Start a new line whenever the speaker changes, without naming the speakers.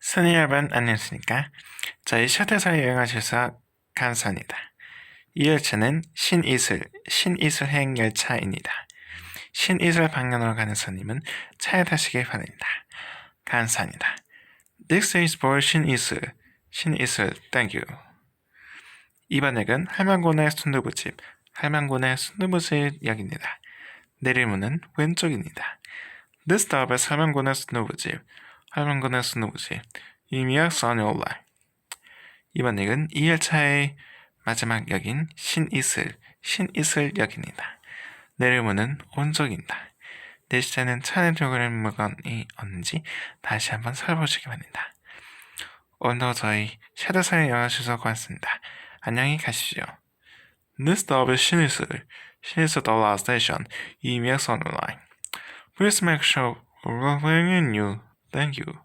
선희 여러분 안녕하십니까? 저희 셔틀사 여행하셔서 감사합니다. 이 열차는 신이슬, 신이슬행 열차입니다. 신이슬 방면으로 가는 손님은 차에 타시길 바랍니다. 감사합니다. This is for 신이슬, 신이슬, thank you. 이번 역은 할망고의 순두부집, 할망고의 순두부집 역입니다. 내릴 문은 왼쪽입니다. This stop is 할망고의 순두부집, 할망고의 순두부집, 이미역 선올라. 이번 역은 이 열차의 마지막 역인 신이슬, 신이슬 역입니다. 내릴 문은 오른쪽입니다. 내시자는 차 안에 들고 있는 물건이 없는지 다시 한번 살펴보시기 바랍니다. 오늘도 저희 샤도사에 영화주셔서 고맙습니다. 안녕히 가십시오. This stop is 신이슬, 신이슬 the last station, 이미역 선올라. Please make sure we're you. Thank you.